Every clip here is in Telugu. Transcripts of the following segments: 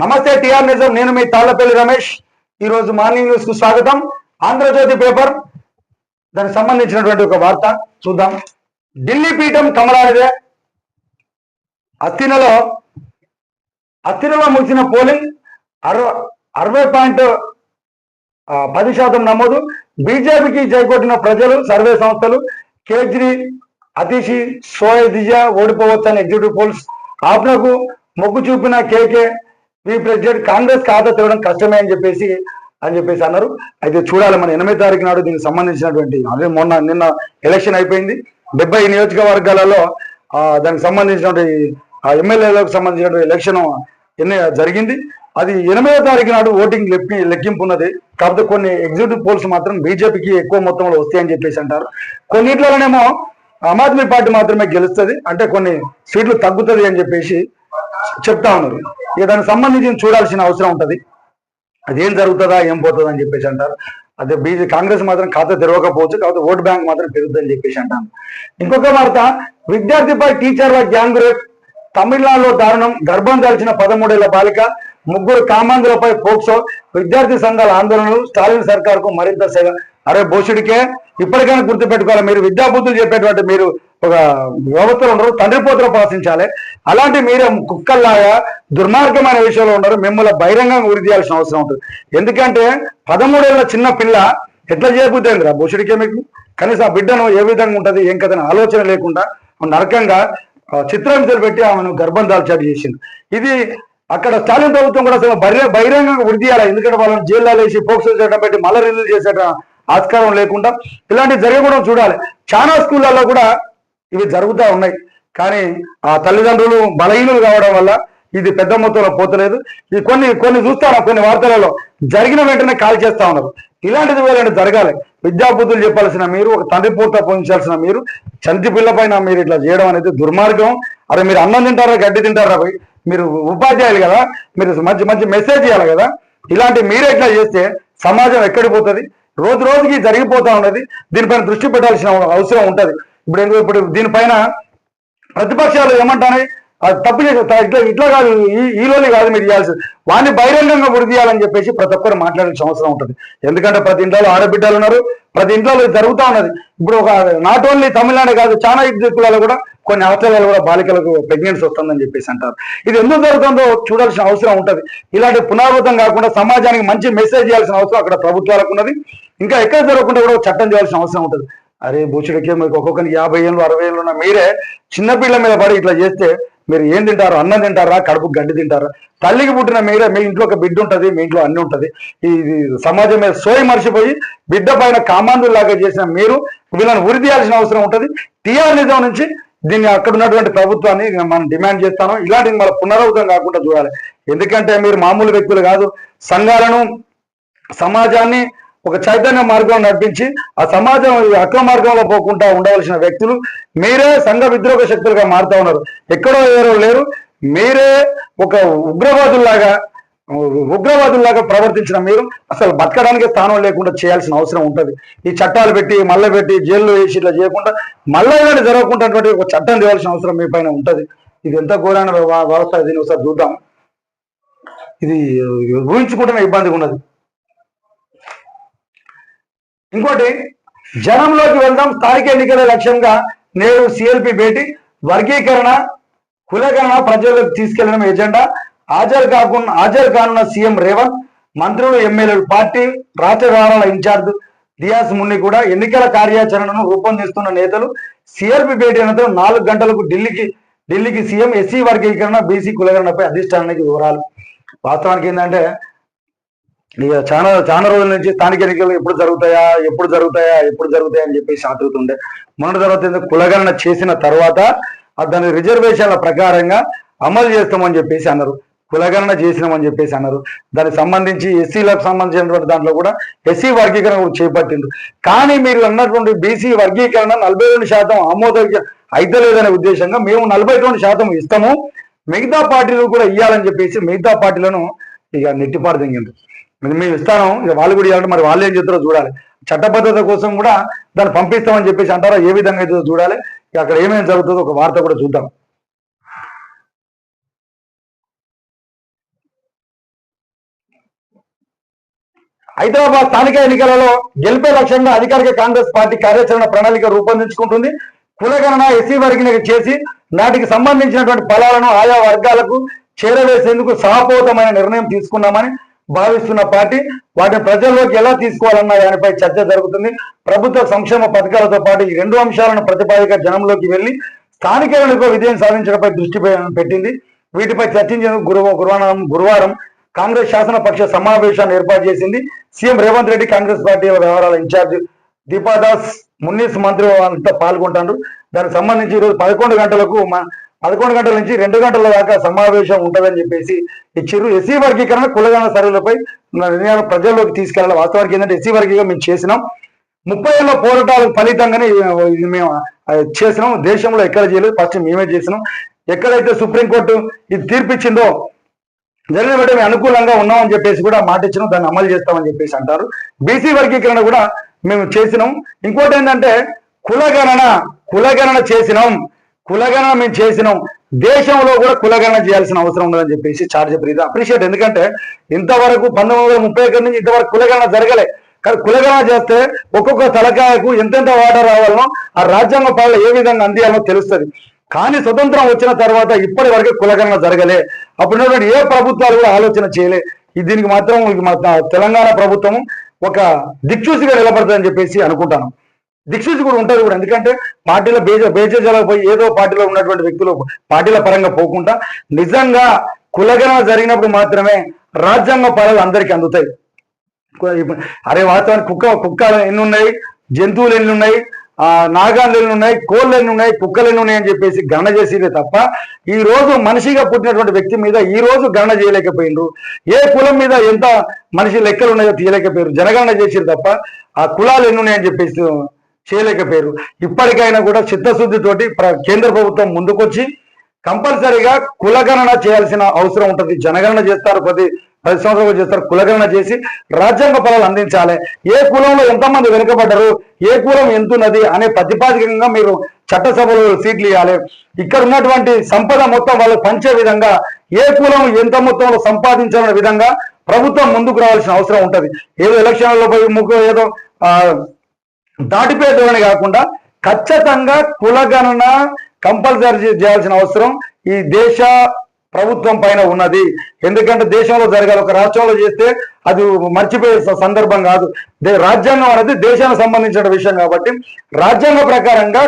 నమస్తే టిఆర్ నిజం. నేను మీ తాళ్ళపల్లి రమేష్. ఈ రోజు మార్నింగ్ న్యూస్కు స్వాగతం. ఆంధ్రజ్యోతి పేపర్ దానికి సంబంధించినటువంటి ఒక వార్త చూద్దాం. ఢిల్లీ పీఠం కమలాడిదే అత్తినలో అత్తినలో ముగిసిన పోలింగ్ అరవై అరవై పాయింట్ పది శాతం నమోదు. బీజేపీకి జైకొట్టిన ప్రజలు సర్వే సంస్థలు కేజ్రీ అతిషి సోయదిజా ఓడిపోవచ్చని ఎగ్జిక్యూటివ్ పోల్స్ ఆప్నకు మొగ్గు చూపిన కేకే ఈ ప్రెసిడెంట్ కాంగ్రెస్ ఖాతా తెరవడం కష్టమే అని చెప్పేసి అని చెప్పేసి అన్నారు. అయితే చూడాలి మన ఎనిమిది తారీఖు నాడు దీనికి సంబంధించినటువంటి అదే మొన్న నిన్న ఎలక్షన్ అయిపోయింది. డెబ్బై నియోజకవర్గాలలో దానికి సంబంధించినటువంటి ఎమ్మెల్యేలకు సంబంధించినటువంటి ఎలక్షన్ ఎన్ని జరిగింది. అది ఎనిమిదో తారీఖు నాడు ఓటింగ్ లెక్కి లెక్కింపు ఉన్నది. కాకపోతే కొన్ని ఎగ్జిక్యూటివ్ పోల్స్ మాత్రం బీజేపీకి ఎక్కువ మొత్తంలో వస్తాయని చెప్పేసి అంటారు. కొన్నిట్లోనేమో ఆమ్ ఆద్మీ పార్టీ మాత్రమే గెలుస్తుంది. అంటే కొన్ని సీట్లు తగ్గుతుంది అని చెప్పేసి చెప్తా ఉన్నారు. ఇక దానికి సంబంధించి చూడాల్సిన అవసరం ఉంటది. అదేం జరుగుతుందా ఏం పోతుందా అని చెప్పేసి అంటారు. అదే బీజే కాంగ్రెస్ మాత్రం ఖాతా తెరవకపోవచ్చు కాకపోతే ఓట్ బ్యాంక్ మాత్రం పెరుగుతుందని చెప్పేసి అంటాను ఇంకొక వార్త విద్యార్థిపై టీచర్ల గ్యాంగ్ రేప్. తమిళనాడులో దారుణం గర్భం దాల్చిన పదమూడేళ్ళ బాలిక ముగ్గురు కామాంధులపై పోక్సో. విద్యార్థి సంఘాల ఆందోళనలు స్టాలిన్ సర్కార్కు మరింత సేవ. అరే భోషుడికే ఇప్పటికైనా గుర్తుపెట్టుకోవాలి మీరు విద్యాబుద్ధులు చెప్పేటువంటి మీరు ఒక వ్యవస్థలో ఉండరు తండ్రి పోతులు ప్రవర్తించాలి. అలాంటి మీరే కుక్కల్లాగా దుర్మార్గమైన విషయంలో ఉండరు మిమ్మల్ని బహిరంగంగా ఉరి తీయాల్సిన అవసరం ఉంటుంది. ఎందుకంటే పదమూడేళ్ళ చిన్న పిల్ల ఎట్లా చేయబుద్ధిందిరా? బోసుడికే మీకు? కనీసం ఆ బిడ్డను ఏ విధంగా ఉంటుంది ఏం కదని ఆలోచన లేకుండా నరకంగా చిత్రాంశాలు పెట్టి ఆమెను గర్భం దాల్చాటు చేసింది ఇది అక్కడ స్టాలిన్ ప్రభుత్వం కూడా అసలు బహిర- బహిరంగంగా వృద్ధి చేయాలి? ఎందుకంటే వాళ్ళని జైల్లో వేసి పోక్సో చేయడం పెట్టి మళ్ళీ రిలీజ్ చేసేట ఆస్కారం లేకుండా ఇలాంటివి జరగకూడదు చూడాలి. చాలా స్కూళ్ళల్లో కూడా ఇవి జరుగుతూ ఉన్నాయి. కానీ ఆ తల్లిదండ్రులు బలహీనులు కావడం వల్ల ఇది పెద్ద మొత్తంలో పోతలేదు. ఇది కొన్ని కొన్ని చూస్తాను కొన్ని వార్తలలో జరిగిన వెంటనే కాల్ చేస్తా ఉన్నారు. ఇలాంటిది వేరే జరగాలి. విద్యాబుద్ధులు చెప్పాల్సిన మీరు ఒక తండ్రి పూర్త పొందాల్సిన మీరు చంటి పిల్ల పైన మీరు ఇట్లా చేయడం అనేది దుర్మార్గం. అరే మీరు అన్నం తింటారా గడ్డి తింటారా? మీరు ఉపాధ్యాయులు కదా మీరు మంచి మంచి మెసేజ్ ఇవ్వాలి కదా. ఇలాంటి మీరే ఇట్లా చేస్తే సమాజం ఎక్కడిపోతుంది రోజు రోజుకి జరిగిపోతా ఉన్నది. దీనిపైన దృష్టి పెట్టాల్సిన అవసరం ఉంటుంది. ఇప్పుడు ఎందుకు ఇప్పుడు దీనిపైన ప్రతిపక్షాలు ఏమంటానే అది తప్పు చేసే ఇట్లా ఇట్లా కాదు ఈ ఈలోనే కాదు మీరు ఇవ్వాల్సి వాడిని బహిరంగంగా వృద్ధి చెప్పేసి ప్రతి ఒక్కరు మాట్లాడాల్సిన అవసరం ఉంటుంది. ఎందుకంటే ప్రతి ఇంట్లో ఆడబిడ్డలు ఉన్నారు ప్రతి ఇంట్లో జరుగుతూ ఉన్నది. ఇప్పుడు ఒక నాట్ ఓన్లీ తమిళనాడు కాదు చాలా దిక్కులలో కూడా కొన్ని హాస్టల్లో కూడా బాలికలకు ప్రెగ్నెన్సీ వస్తుందని చెప్పేసి అంటారు. ఇది ఎందుకు జరుగుతుందో చూడాల్సిన అవసరం ఉంటుంది. ఇలాంటి పునరావృతం కాకుండా సమాజానికి మంచి మెసేజ్ చేయాల్సిన అవసరం అక్కడ ప్రభుత్వాలకు ఉన్నది. ఇంకా ఎక్కడ జరగకుండా కూడా చట్టం చేయాల్సిన అవసరం ఉంటుంది. అరే బూచుడికి మీకు ఒక్కొక్కరికి యాభై ఏళ్ళు అరవై ఏళ్ళు ఉన్న మీరే చిన్నపిల్ల మీద పడి ఇట్లా చేస్తే మీరు ఏం తింటారు? అన్నం తింటారా? కడుపు గడ్డి తింటారా? తల్లికి పుట్టిన మీరే మీ ఇంట్లో ఒక బిడ్డ ఉంటుంది మీ ఇంట్లో అన్ని ఉంటుంది. ఈ ఇది సమాజం మీద సోయి మర్చిపోయి బిడ్డ పైన కామాంధుల్లాగా చేసిన మీరు వీళ్ళని ఉరి తీయాల్సిన అవసరం ఉంటుంది. టీఆర్ నిజం నుంచి దీన్ని అక్కడ ఉన్నటువంటి ప్రభుత్వాన్ని మనం డిమాండ్ చేస్తాను. ఇలాంటివి మన పునరావృతం కాకుండా చూడాలి. ఎందుకంటే మీరు మామూలు వ్యక్తులు కాదు. సంఘాలను సమాజాన్ని ఒక చైతన్య మార్గం నడిపించి ఆ సమాజం ఈ అక్రమ మార్గంలో పోకుండా ఉండవలసిన వ్యక్తులు మీరే సంఘ విద్రోహ శక్తులుగా మారుతా ఉన్నారు. ఎక్కడో ఎవరో లేరు. మీరే ఒక ఉగ్రవాదుల్లాగా ఉగ్రవాదుల్లాగా ప్రవర్తించిన మీరు అసలు బతకడానికి స్థానం లేకుండా చేయాల్సిన అవసరం ఉంటుంది. ఈ చట్టాలు పెట్టి మళ్ళీ పెట్టి జైల్లో వేసి ఇట్లా చేయకుండా మళ్ళీ ఇలాంటి జరగకుండా ఒక చట్టం తేవాల్సిన అవసరం మీ పైన ఉంటుంది. ఇది ఎంత ఘోరమైన వ్యవస్థ దీని ఒకసారి చూద్దాం. ఇది ఊహించుకుంటేనే ఇబ్బందిగా ఉన్నది ఇంకోటి జనంలోకి వెళ్దాం స్థానిక ఎన్నికల లక్ష్యంగా నేడు సిఎల్పి భేటీ వర్గీకరణ కులకరణ ప్రజలకు తీసుకెళ్ళడం ఎజెండా. హాజరు కాకుండా హాజరు కానున్న సీఎం రేవంత్ మంత్రులు ఎమ్మెల్యేలు పార్టీ రాష్ట్ర వ్యవహారాల ఇన్ఛార్జ్ దియాస్ మున్ని కూడా ఎన్నికల కార్యాచరణను రూపొందిస్తున్న నేతలు సిఆర్పి భేటీ అనంతరం నాలుగు గంటలకు ఢిల్లీకి ఢిల్లీకి సీఎం ఎస్సీ వర్గీకరణ బీసీ కులగణనపై అధిష్టానానికి వివరాలు. వాస్తవానికి ఏంటంటే ఇక చాలా చాలా రోజుల నుంచి స్థానిక ఎన్నికలు ఎప్పుడు జరుగుతాయా ఎప్పుడు జరుగుతాయా ఎప్పుడు జరుగుతాయా అని చెప్పేసి ఆతృతుండే మొన్న తర్వాత కులగణన చేసిన తర్వాత దాని రిజర్వేషన్ల ప్రకారంగా అమలు చేస్తామని చెప్పేసి అన్నారు. కులగణన చేసినామని చెప్పేసి అన్నారు. దానికి సంబంధించి ఎస్సీలకు సంబంధించినటువంటి దాంట్లో కూడా ఎస్సీ వర్గీకరణ కూడా కానీ మీరు అన్నటువంటి బీసీ వర్గీకరణ నలభై రెండు శాతం ఆమోదయోగ్య అయితే లేదనే ఉద్దేశంగా మేము నలభై రెండు శాతం ఇస్తాము. మిగతా పార్టీలు కూడా ఇవ్వాలని చెప్పేసి మిగతా పార్టీలను ఇక నెట్టిపాటు దింగింది మేము ఇస్తాను ఇక వాళ్ళు కూడా ఇవ్వాలి మరి వాళ్ళు ఏం చెప్తారో చూడాలి. చట్టబద్ధత కోసం కూడా దాన్ని పంపిస్తామని చెప్పేసి అంటారా? ఏ విధంగా అవుతుందో చూడాలి. ఇక అక్కడ ఏమేమి జరుగుతుందో ఒక వార్త కూడా చూద్దాం. హైదరాబాద్ స్థానిక ఎన్నికలలో గెలిపే లక్ష్యంగా అధికారిక కాంగ్రెస్ పార్టీ కార్యాచరణ ప్రణాళిక రూపొందించుకుంటుంది. కులగణన ఎస్సీ వర్గీని చేసి నాటికి సంబంధించినటువంటి ఫలాలను ఆయా వర్గాలకు చేరవేసేందుకు సహపోతమైన నిర్ణయం తీసుకున్నామని భావిస్తున్న పార్టీ వాటిని ప్రజల్లోకి ఎలా తీసుకోవాలన్న దానిపై చర్చ జరుగుతుంది. ప్రభుత్వ సంక్షేమ పథకాలతో పాటు ఈ రెండు అంశాలను ప్రతిపాదిక జనంలోకి వెళ్ళి స్థానిక విజయం సాధించడంపై దృష్టి పెట్టింది. వీటిపై చర్చించేందుకు గురు గురువారం గురువారం కాంగ్రెస్ శాసనపక్ష సమావేశాన్ని ఏర్పాటు చేసింది. CM Revanth Reddy Congress party వ్యవహారాల ఇన్ఛార్జ్ దీపాదాస్ మున్నీస్ మంత్రి అంతా పాల్గొంటారు. దానికి సంబంధించి ఈరోజు పదకొండు గంటలకు మా పదకొండు గంటల నుంచి రెండు గంటల దాకా సమావేశం ఉంటుందని చెప్పేసి ఇచ్చిర్రు. ఎస్సీ వర్గీకరణ కులగణ సర్వేలపై నిర్ణయాలు ప్రజల్లోకి తీసుకెళ్ళాలి వాస్తవానికి ఏంటంటే ఎస్సీ వర్గీకరణ మేము చేసినాం. ముప్పై ఏళ్ళ పోరాటాల ఫలితంగానే ఇది మేము చేసినాం. దేశంలో ఎక్కడ చేయలేదు. ఫస్ట్ మేమే చేసినాం. ఎక్కడైతే సుప్రీంకోర్టు ఇది తీర్పిచ్చిందో జరిగిన మేము అనుకూలంగా ఉన్నామని చెప్పేసి కూడా మాట ఇచ్చినాం. దాన్ని అమలు చేస్తామని చెప్పేసి అంటారు. బీసీ వర్గీకరణ కూడా మేము చేసినాం. ఇంకోటి ఏంటంటే కులగణన కులగణన చేసినాం. కులగణన మేము చేసినాం. దేశంలో కూడా కులగణన చేయాల్సిన అవసరం ఉండదని చెప్పేసి చార్జ్ ప్రీతి అప్రిషియేట్ ఎందుకంటే ఇంతవరకు పంతొమ్మిది వందల ముప్పై ఒకటి నుంచి ఇంతవరకు కులగణన జరగలే. కానీ కులగణన చేస్తే ఒక్కొక్క తలకాయకు ఎంతెంత వాటర్ రావాలనో ఆ రాజ్యాంగ పాలన ఏ విధంగా అందియాలో తెలుస్తుంది. కానీ స్వతంత్రం వచ్చిన తర్వాత ఇప్పటి వరకు కులగణన జరగలే. అప్పుడు ఏ ప్రభుత్వాలు కూడా ఆలోచన చేయలే. దీనికి మాత్రం మా తెలంగాణ ప్రభుత్వం ఒక దిక్చూసిగా నిలబడుతుందని చెప్పేసి అనుకుంటాను. దిక్సూచి కూడా ఉంటారు కూడా. ఎందుకంటే పార్టీల బేజ బేజాలకు పోయి ఏదో పార్టీలో ఉన్నటువంటి వ్యక్తులు పార్టీల పరంగా పోకుండా నిజంగా కులగన జరిగినప్పుడు మాత్రమే రాజ్యాంగ ఫలాలు అందరికీ అందుతాయి. అరే వాస్తవానికి కుక్క కుక్కలు ఎన్ని ఉన్నాయి? జంతువులు ఎన్ని ఉన్నాయి? ఆ నాగాలు ఎన్ని ఉన్నాయి? కోళ్ళు ఎన్ని ఉన్నాయి? కుక్కలు ఎన్ని ఉన్నాయి అని చెప్పేసి గణన చేసేదే తప్ప ఈ రోజు మనిషిగా పుట్టినటువంటి వ్యక్తి మీద ఈ రోజు గణన చేయలేకపోయిండ్రు. ఏ కులం మీద ఎంత మనిషి లెక్కలు ఉన్నాయో తీయలేకపోయారు జనగణన చేసిరు తప్ప ఆ కులాలు ఎన్ని ఉన్నాయని చెప్పేసి చేయలేకపోయారు. ఇప్పటికైనా కూడా చిత్తశుద్ధితోటి ప్ర- కేంద్ర ప్రభుత్వం ముందుకొచ్చి కంపల్సరీగా కులగణన చేయాల్సిన అవసరం ఉంటుంది. జనగణన చేస్తారు ప్రతి పది సంవత్సరాలు చేస్తారు కులగణన చేసి రాజ్యాంగ ఫలాలు అందించాలి. ఏ కులంలో ఎంతమంది వెనుకబడ్డారు ఏ కులం ఎంతున్నది అనే ప్రతిపాదికంగా మీరు చట్టసభలో సీట్లు ఇవ్వాలి ఇక్కడ ఉన్నటువంటి సంపద మొత్తం వాళ్ళు పంచే విధంగా ఏ కులం ఎంత మొత్తంలో సంపాదించాలనే విధంగా ప్రభుత్వం ముందుకు రావాల్సిన అవసరం ఉంటుంది. ఏదో ఎలక్షన్లలో పోయి ముగ్గు ఏదో ఆ, దాటిపోయే ధోరణి కాకుండా ఖచ్చితంగా కులగణన కంపల్సరీ చేయాల్సిన అవసరం ఈ దేశ ప్రభుత్వం పైన ఉన్నది. ఎందుకంటే దేశంలో జరగాలి. ఒక రాష్ట్రంలో చేస్తే అది మర్చిపోయే సందర్భం కాదు. దే- రాజ్యాంగం అనేది దేశానికి సంబంధించిన విషయం కాబట్టి రాజ్యాంగ ప్రకారంగా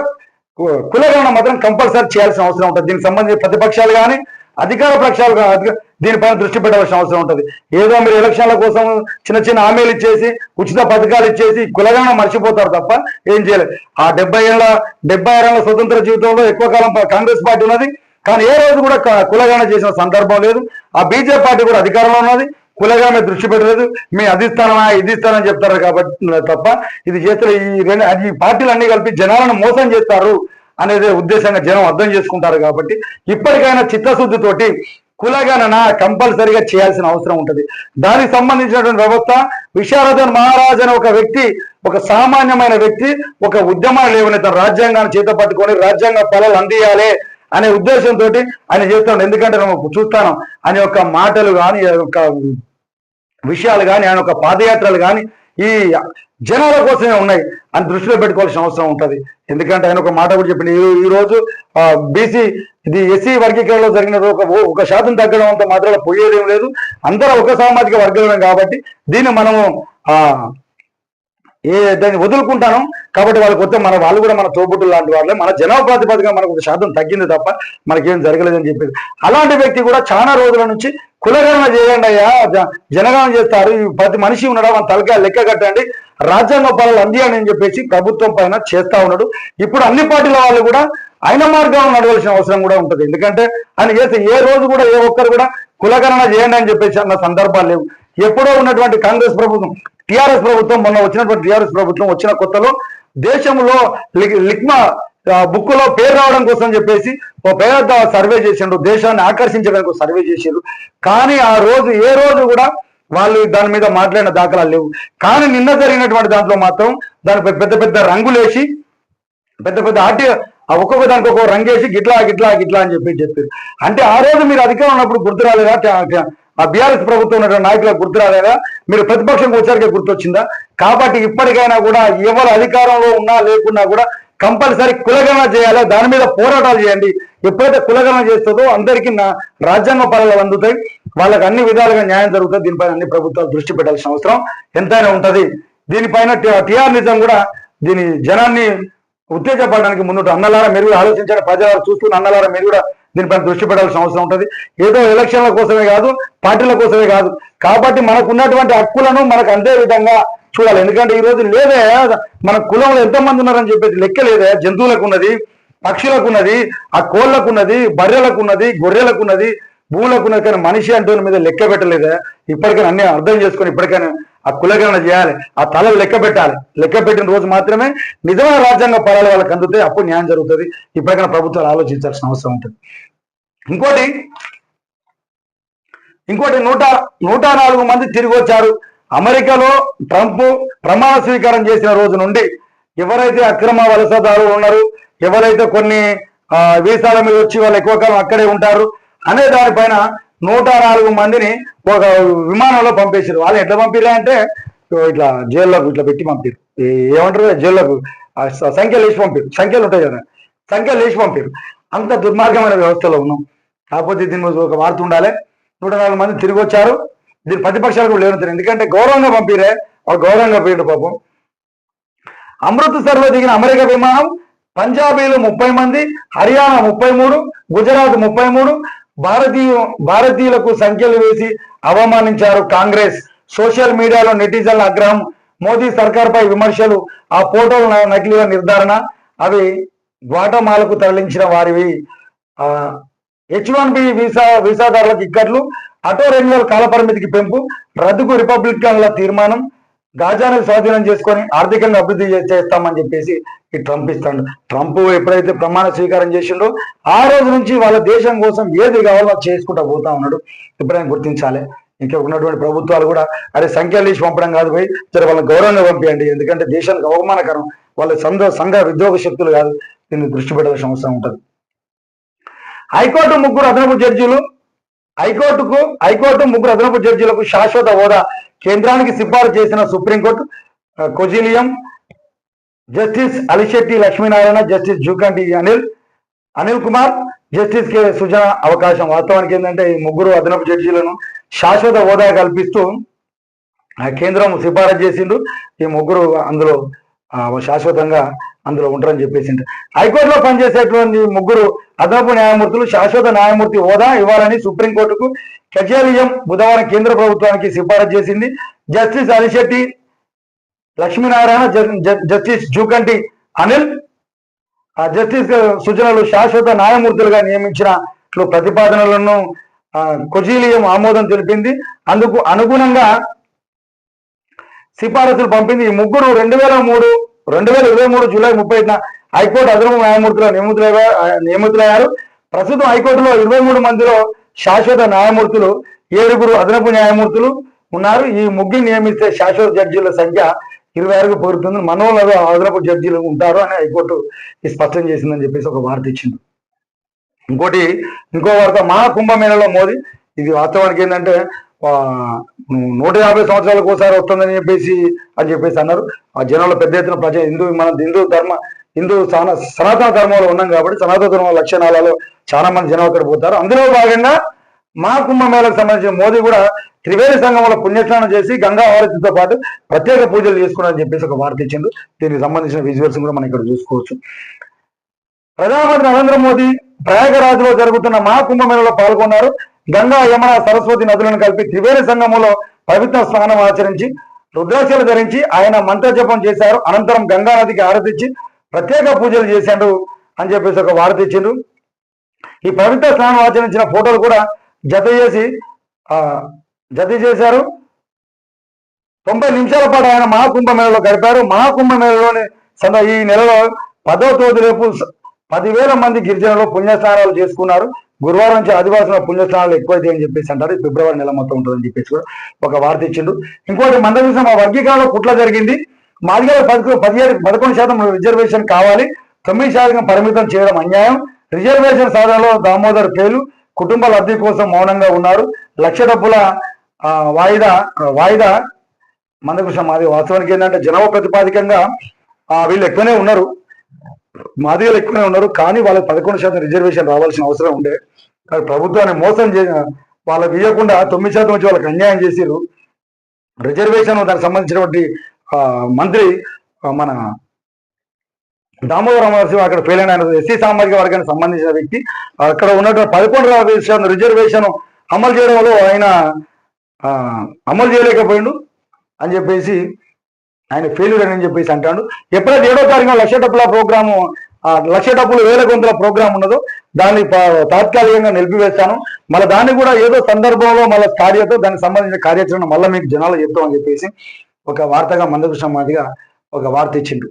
కు- కులగణన మాత్రం కంపల్సరీ చేయాల్సిన అవసరం ఉంటుంది. దీనికి సంబంధించి ప్రతిపక్షాలు కానీ అధికార పక్షాలు కానీ దీనిపైన దృష్టి పెట్టవలసిన అవసరం ఉంటుంది. ఏదో మీరు ఎలక్షన్ల కోసం చిన్న చిన్న హామీలు ఇచ్చేసి ఉచిత పథకాలు ఇచ్చేసి కులగానం మర్చిపోతారు తప్ప ఏం చేయలేదు ఆ డెబ్బై ఏళ్ళ డెబ్బై ఏళ్ళ స్వతంత్ర జీవితంలో ఎక్కువ కాలం కాంగ్రెస్ పార్టీ ఉన్నది. కానీ ఏ రోజు కూడా కులగాన చేసిన సందర్భం లేదు. ఆ బీజేపీ పార్టీ కూడా అధికారంలో ఉన్నది. కులగా మీరు దృష్టి పెట్టలేదు. మీ అది ఇదిస్తానని ఇది ఇస్తానని చెప్తారు కాబట్టి తప్ప ఇది చేస్తే ఈ రెండు ఈ పార్టీలు అన్ని కలిపి జనాలను మోసం చేస్తారు అనేది ఉద్దేశంగా జనం అర్థం చేసుకుంటారు కాబట్టి ఇప్పటికైనా చిత్తశుద్ధితోటి కులగణన కంపల్సరిగా చేయాల్సిన అవసరం ఉంటుంది. దానికి సంబంధించినటువంటి వ్యవస్థ విశారదన్ మహారాజ్ అనే ఒక వ్యక్తి ఒక సామాన్యమైన వ్యక్తి ఒక ఉద్యమం లేవని తన రాజ్యాంగాన్ని చేత పట్టుకొని రాజ్యాంగ ఫలాలు అందియాలి అనే ఉద్దేశంతో ఆయన చేస్తాడు ఎందుకంటే మనం చూస్తాను అనే ఒక మాటలు కానీ యొక్క విషయాలు కానీ ఆయన యొక్క పాదయాత్రలు కానీ ఈ జనాల కోసమే ఉన్నాయి అని దృష్టిలో పెట్టుకోవాల్సిన అవసరం ఉంటుంది. ఎందుకంటే ఆయన ఒక మాట కూడా చెప్పింది ఈ- రోజు బీసీ ఇది ఎస్సీ వర్గీకరణలో జరిగిన ఒక ఒక శాతం తగ్గడం అంత మాత్రం పోయేదేం లేదు. అందరూ ఒక సామాజిక వర్గమే కాబట్టి దీన్ని మనము ఏ దాన్ని వదులుకుంటాను కాబట్టి వాళ్ళకి వస్తే మన వాళ్ళు కూడా మన తోబుట్టులు లాంటి వాళ్ళే. మన జనాభా ప్రాతిపదికగా మనకు ఒక శాతం తగ్గింది తప్ప మనకేం జరగలేదని చెప్పేది అలాంటి వ్యక్తి కూడా చాలా రోజుల నుంచి కులగణన చేయండి అయ్యా. జనగణన చేస్తారు. ప్రతి మనిషి ఉన్నాడు? మన తలకాయ లెక్క కట్టండి. రాజ్యాంగ పాలన అందియండి అని చెప్పేసి ప్రభుత్వం పైన చేస్తా ఉన్నాడు. ఇప్పుడు అన్ని పార్టీల వాళ్ళు కూడా ఆయన మార్గంలో నడవలసిన అవసరం కూడా ఉంటుంది. ఎందుకంటే ఆయన చేస్తే ఏ రోజు కూడా ఏ ఒక్కరు కూడా కులగణన చేయండి అని చెప్పేసి అన్న సందర్భాలు లేవు. ఎప్పుడో ఉన్నటువంటి కాంగ్రెస్ ప్రభుత్వం టిఆర్ఎస్ ప్రభుత్వం మొన్న వచ్చినటువంటి టిఆర్ఎస్ ప్రభుత్వం వచ్చిన కొత్తలో దేశంలో లిక్- లిక్మా బుక్లో పేరు రావడం కోసం చెప్పేసి ఒక పేద సర్వే చేసిండ్రు. దేశాన్ని ఆకర్షించడానికి సర్వే చేసిండ్రు. కానీ ఆ రోజు ఏ రోజు కూడా వాళ్ళు దాని మీద మాట్లాడిన దాఖలాలు లేవు. కానీ నిన్న జరిగినటువంటి దాంట్లో మాత్రం దానిపై పెద్ద పెద్ద రంగులేసి పెద్ద పెద్ద ఆర్టీ ఆ ఒక్కొక్క దానికి ఒక్కొక్క రంగేసి గిట్లా గిట్లా గిట్లా అని చెప్పి చెప్పారు. అంటే ఆ రోజు మీరు అధికారం ఉన్నప్పుడు గుర్తు రాలేదా? ఆ బీఆర్ఎస్ ప్రభుత్వం ఉన్నటువంటి నాయకులకు గుర్తు రాలేదా? మీరు ప్రతిపక్షం వచ్చారికే గుర్తొచ్చిందా? కాబట్టి ఇప్పటికైనా కూడా ఎవరు అధికారంలో ఉన్నా లేకున్నా కూడా కంపల్సరీ కులగణన చేయాలి. దాని మీద పోరాటాలు చేయండి. ఎప్పుడైతే కులగణన చేస్తుందో అందరికీ నా రాజ్యాంగ పనులు అందుతాయి. వాళ్ళకి అన్ని విధాలుగా న్యాయం జరుగుతుంది. దీనిపైన అన్ని ప్రభుత్వాలు దృష్టి పెట్టాల్సిన అవసరం ఎంతైనా ఉంటుంది. దీనిపైన టిఆర్ నిజం కూడా దీని జనాన్ని ఉత్తేజపడడానికి ముందు అన్నలారా మీరు కూడా ఆలోచించండి. చూస్తున్న అన్నలారా మీరు కూడా దీనిపైన దృష్టి పెట్టాల్సిన అవసరం ఉంటుంది. ఏదో ఎలక్షన్ల కోసమే కాదు పార్టీల కోసమే కాదు. కాబట్టి మనకు ఉన్నటువంటి హక్కులను మనకు అందే విధంగా చూడాలి. ఎందుకంటే ఈ రోజు లేదే మన కులంలో ఎంతమంది ఉన్నారని చెప్పేసి లెక్క లేదే. జంతువులకు ఉన్నది పక్షులకు ఉన్నది ఆ కోళ్ళకు ఉన్నది బర్రెలకు ఉన్నది గొర్రెలకు ఉన్నది భూములకు ఉన్నది కానీ మనిషి అంటే మీద లెక్క పెట్టలేదే? ఇప్పటికైనా అన్ని అర్థం చేసుకొని ఇప్పటికైనా ఆ కులగణన చేయాలి ఆ తలలు లెక్క పెట్టాలి. లెక్క పెట్టిన రోజు మాత్రమే నిజమైన రాజ్యాంగ పరాలు వాళ్ళకి అందుతాయి అప్పుడు న్యాయం జరుగుతుంది. ఇప్పటికైనా ప్రభుత్వాలు ఆలోచించాల్సిన అవసరం ఉంటుంది. ఇంకోటి ఇంకోటి నూట నూట నాలుగు మంది తిరిగి వచ్చారు. అమెరికాలో ట్రంప్ ప్రమాణ స్వీకారం చేసిన రోజు నుండి ఎవరైతే అక్రమ వలసదారులు ఉన్నారు ఎవరైతే కొన్ని వీసాల మీద వచ్చి వాళ్ళు ఎక్కువ కాలం అక్కడే ఉంటారు అనే దానిపైన నూట నాలుగు మందిని ఒక విమానంలో పంపేసారు వాళ్ళు ఎట్లా పంపిరా అంటే ఇట్లా జైల్లోకి ఇట్లా పెట్టి పంపారు ఏమంటారు జైల్లోకి సంఖ్యలు వేసి పంపారు సంఖ్యలు ఉంటాయి కదా సంఖ్యలు వేసి పంపారు అంత దుర్మార్గమైన వ్యవస్థలో ఉన్నాం. కాకపోతే దీని ఒక వార్త ఉండాలి. నూట నాలుగు మంది తిరిగి వచ్చారు. దీని ప్రతిపక్షాలు కూడా లేవుతారు ఎందుకంటే గౌరవంగా పంపిరే ఒక గౌరవంగా పోయిండు పాపం. అమృత్సర్లో దిగిన అమెరికా విమానం పంజాబీలు ముప్పై మంది హర్యానా ముప్పై మూడు గుజరాత్ ముప్పై మూడు భారతీయ భారతీయులకు సంఖ్యలు వేసి అవమానించారు కాంగ్రెస్. సోషల్ మీడియాలో నెటిజన్ల ఆగ్రహం మోదీ సర్కార్పై విమర్శలు ఆ ఫోటోల నకిలీల నిర్ధారణ అవి గ్వాటమాలకు తరలించిన వారివి. హెచ్ వన్ బి వీసా వీసాదారులకు ఇక్కట్లు అటో రెన్యువల్ కాల పరిమితికి పెంపు రద్దుకు రిపబ్లికన్ల తీర్మానం గాజాను స్వాధీనం చేసుకొని ఆర్థికంగా అభివృద్ధి చేస్తామని చెప్పేసి ఈ ట్రంప్ ఇస్తాడు. ట్రంప్ ఎప్పుడైతే ప్రమాణ స్వీకారం చేసిండో ఆ రోజు నుంచి వాళ్ళ దేశం కోసం ఏది కావాలో అది చేసుకుంటా పోతా ఉన్నాడు. ఎప్పుడైనా గుర్తించాలి? ఇంకా ఉన్నటువంటి ప్రభుత్వాలు కూడా అరే సంఖ్యలు తీసి పంపడం కాదు పోయి సరే వాళ్ళని గౌరవంగా పంపించండి ఎందుకంటే దేశానికి అవమానకరం. వాళ్ళ సంఘ సంఘ ఉద్యోగ శక్తులు కాదు. దీన్ని దృష్టి పెట్టాల్సిన అవసరం ఉంటుంది. హైకోర్టు ముగ్గురు అదనపు జడ్జీలు హైకోర్టుకు హైకోర్టు ముగ్గురు అదనపు జడ్జీలకు శాశ్వత హోదా. కేంద్రానికి సిఫారసు చేసిన supreme court collegium justice Alishetti Lakshminarayana justice Jukanti Anil Anil Kumar justice K Sujana అవకాశం. వాస్తవానికి ఏంటంటే ఈ ముగ్గురు అదనపు జడ్జీలను శాశ్వత హోదా కల్పిస్తూ ఆ కేంద్రం సిఫారసు చేసిండు ఈ ముగ్గురు అందులో శాశ్వతంగా అందులో ఉంటారని చెప్పేసి హైకోర్టులో పనిచేసేటువంటి ముగ్గురు అదనపు న్యాయమూర్తులు శాశ్వత న్యాయమూర్తి హోదా ఇవ్వాలని సుప్రీంకోర్టుకు కచేరియం బుధవారం కేంద్ర ప్రభుత్వానికి సిఫారసు చేసింది. జస్టిస్ అలిశెట్టి లక్ష్మీనారాయణ జస్టిస్ జూకంటి అనిల్ ఆ జస్టిస్ సూచనలు శాశ్వత న్యాయమూర్తులుగా నియమించిన ప్రతిపాదనలను కొజీలియం ఆమోదం తెలిపింది. అందుకు అనుగుణంగా సిఫారసులు పంపింది ఈ ముగ్గురు రెండు వేల మూడు రెండు వేల ఇరవై మూడు జూలై ముప్పై హైకోర్టు అదనపు న్యాయమూర్తులు నియమితులయ్యా నియమితులయ్యారు. ప్రస్తుతం హైకోర్టులో ఇరవై మూడు మందిలో శాశ్వత న్యాయమూర్తులు ఏడుగురు అదనపు న్యాయమూర్తులు ఉన్నారు. ఈ ముగ్గురు నియమిస్తే శాశ్వత జడ్జీల సంఖ్య ఇరవై ఆరుకు పోరుతుంది మనోళ్ళలో అదనపు జడ్జీలు ఉంటారు అని హైకోర్టు స్పష్టం చేసిందని చెప్పేసి ఒక వార్త ఇచ్చింది. ఇంకోటి ఇంకో వార్త మహాకుంభమేళలో మోదీ ఇది వాస్తవానికి ఏంటంటే నూట యాభై సంవత్సరాలకు ఒకసారి వస్తుందని చెప్పేసి అని చెప్పేసి అన్నారు. ఆ జనంలో పెద్ద ఎత్తున ప్రజ హిందూ మన హిందూ ధర్మ హిందూ సన సనాతన ధర్మంలో ఉన్నాం కాబట్టి సనాతన ధర్మ లక్షణాలలో చాలా మంది జనం అక్కడ పోతారు. అందులో భాగంగా మా కుంభమేళకు సంబంధించిన మోదీ కూడా త్రివేణి సంఘంలో పుణ్యస్నానం చేసి గంగా హారతితో పాటు ప్రత్యేక పూజలు చేసుకున్నారని చెప్పేసి ఒక వార్త ఇచ్చిండు. దీనికి సంబంధించిన విజువల్స్ కూడా మనం ఇక్కడ చూసుకోవచ్చు. ప్రధానమంత్రి నరేంద్ర మోదీ ప్రయాగరాజ్లో జరుగుతున్న మహాకుంభమేళలో పాల్గొన్నారు. గంగా యమున సరస్వతి నదులను కలిపి త్రివేణి సంగమంలో పవిత్ర స్నానం ఆచరించి రుద్రాక్షలు ధరించి ఆయన మంత్రజపం చేశారు. అనంతరం గంగా నదికి ఆరతిచ్చి ప్రత్యేక పూజలు చేశాడు అని చెప్పేసి ఒక వార్త ఇచ్చిండు. ఈ పవిత్ర స్నానం ఆచరించిన ఫోటోలు కూడా జత చేసి జత చేశారు. తొంభై నిమిషాల పాటు ఆయన మహాకుంభమేళలో గడిపారు. మహాకుంభమేళలోని సంద ఈ నెలలో పదో తేదీ రేపు పదివేల మంది గిరిజనులు పుణ్యస్నానాలు చేసుకున్నారు. గురువారం నుంచి ఆదివాసుల పుణ్యస్నానాలు ఎక్కువైతే అని చెప్పేసి అంటారు. ఇది ఫిబ్రవరి నెల మొత్తం ఉంటుందని చెప్పేసి కూడా ఒక వార్త ఇచ్చిండు. ఇంకోటి మంద మా ఆ వర్గీకరణలో కుట్ల జరిగింది. మాదిగల పదకొండు పదిహేడు పదకొండు శాతం రిజర్వేషన్ కావాలి. తొమ్మిది శాతం పరిమితం చేయడం అన్యాయం. రిజర్వేషన్ సాధనలో దామోదర్ పేలు కుటుంబ లబ్ధి కోసం మౌనంగా ఉన్నారు. లక్ష డబ్బుల వాయిదా వాయిదా మందకృష్ణ మాది వాస్తవానికి ఏంటంటే జనవ ప్రతిపాదికంగా ఆ, వీళ్ళు ఎక్కువనే ఉన్నారు. మాదిగలు ఎక్కువనే ఉన్నారు. కానీ వాళ్ళకి పదకొండు శాతం రిజర్వేషన్ రావాల్సిన అవసరం ఉండే. ప్రభుత్వాన్ని మోసం చే వాళ్ళకి ఇవ్వకుండా తొమ్మిది శాతం వచ్చి వాళ్ళకి అన్యాయం చేసిరు రిజర్వేషన్ దానికి సంబంధించినటువంటి మంత్రి మన దామోదర రామదాసు అక్కడ ఫెయిల్ అయిన ఆయన ఎస్సీ సామాజిక వర్గానికి సంబంధించిన వ్యక్తి. అక్కడ ఉన్నటువంటి పదకొండు శాతం రిజర్వేషన్ అమలు చేయడంలో ఆయన అమలు చేయలేకపోయిండు అని చెప్పేసి ఆయన ఫెయిల్యూర్ అని చెప్పేసి అంటాడు. ఎప్పుడైతే ఏడో తారీఖున లక్ష డబ్బుల ప్రోగ్రాము లక్ష డబ్బులు వేల గొంతుల ప్రోగ్రామ్ ఉన్నదో దాన్ని తాత్కాలికంగా నిలిపివేస్తాను. మళ్ళీ దాన్ని కూడా ఏదో సందర్భంలో మళ్ళీ కార్యతో దానికి సంబంధించిన కార్యాచరణ మళ్ళీ మీకు జనాలు చెప్తామని చెప్పేసి ఒక వార్తగా మందకృష్ణ మాదిగా ఒక వార్త ఇచ్చిండు.